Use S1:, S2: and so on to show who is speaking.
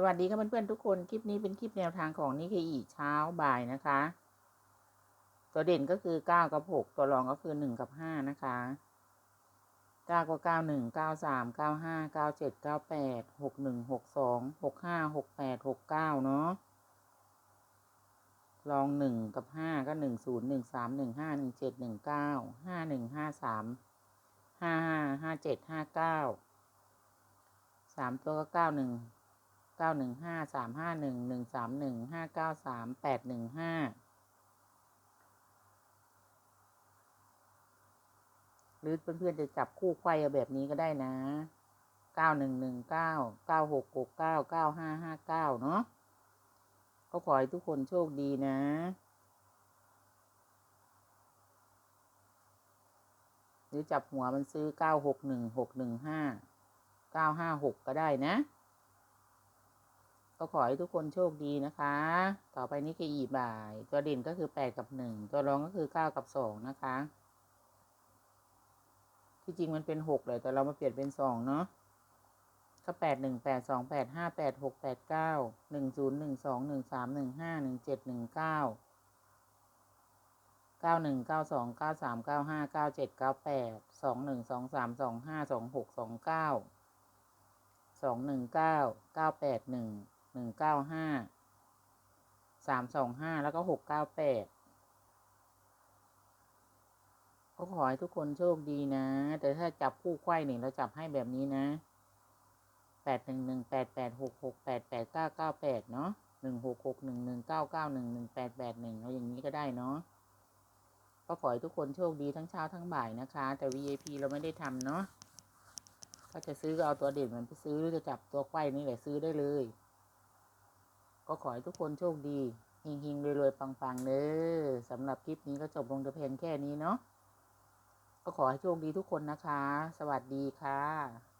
S1: สวัสดีค่ะเพื่อนๆทุกคน คลิปนี้เป็นคลิปแนวทางของนิเคอีเช้าบ่ายนะคะ ตัวเด่นก็คือเก้ากับหกตัวรองก็คือหนึ่งกับห้านะคะเก้าก็เก้าหนึ่งเก้าสามเก้าห้าเก้าเจ็ดเก้าแปดหกหนึ่งหกสองหกห้าหกแปดหกเก้าเนาะลองหนึ่งกับห้าก็หนึ่งศูนย์หนึ่งสามหนึ่งห้าหนึ่งเจ็ดหนึ่งเก้าห้าหนึ่งห้าสามห้าห้าห้าเจ็ดห้าเก้าสามตัวก็เก้าหนึ่ง เก้าหนึ่งห้าสามห้าหนึ่งหนึ่งสามหนึ่งห้าเก้าสามแปดหนึ่งห้าหรือเพื่อนๆจะจับคู่ไขว้แบบนี้ก็ได้นะเก้าหนึ่งหนึ่งเก้าเก้าหกหกเก้าเก้าห้าห้าเก้าเนาะก็ขอให้ทุกคนโชคดีนะหรือจับหัวมันซื้อเก้าหกหนึ่งหกหนึ่งห้าเก้าห้าหกก็ได้นะ ก็ขอให้ทุกคนโชคดีนะคะ ต่อไปนี้คืออีบ่าย ตัวเด่นก็คือแปดกับหนึ่งตัวรองก็คือเก้ากับสองนะคะ ที่จริงมันเป็นหกเลยแต่เรามาเปลี่ยนเป็นสองเนาะก็แปดหนึ่งแปดสองแปดห้าแปดหกแปดเก้าหนึ่งศูนย์หนึ่งสองหนึ่งสามหนึ่งห้าหนึ่งเจ็ดหนึ่งเก้าเก้าหนึ่งเก้าสองเก้าสามเก้าห้าเก้าเจ็ดเก้าแปดสองหนึ่งสองสามสองห้าสองหกสองเก้าสองหนึ่งเก้าเก้าแปดหนึ่ง นึ่งเก้าห้าสามสองห้าแล้วก็หกเก้าแปดก็ขอให้ทุกคนโชคดีนะ แต่ถ้าจับคู่ไขว้หนึ่งเราจับให้แบบนี้นะแปดหนึ่งหนึ่งแปดแปดหกหกแปดแปดเก้าเก้าแปดเนาะหนึ่งหกหกหนึ่งหนึ่งเก้าเก้าหนึ่งหนึ่งแปดแปดหนึ่งเอาอย่างนี้ก็ได้เนาะก็ขอให้ทุกคนโชคดีทั้งเช้าทั้งบ่ายนะคะ แต่ VIP เราไม่ได้ทำเนาะถ้าจะซื้อเอาตัวเด่นมันไปซื้อหรือจะจับตัวไขว้นี่แหละซื้อได้เลย ก็ขอให้ทุกคนโชคดีเฮงๆรวยๆปังๆเนอสำหรับคลิปนี้ก็จบลงแต่เพียงแค่นี้เนาะก็ขอให้โชคดีทุกคนนะคะ สวัสดีค่ะ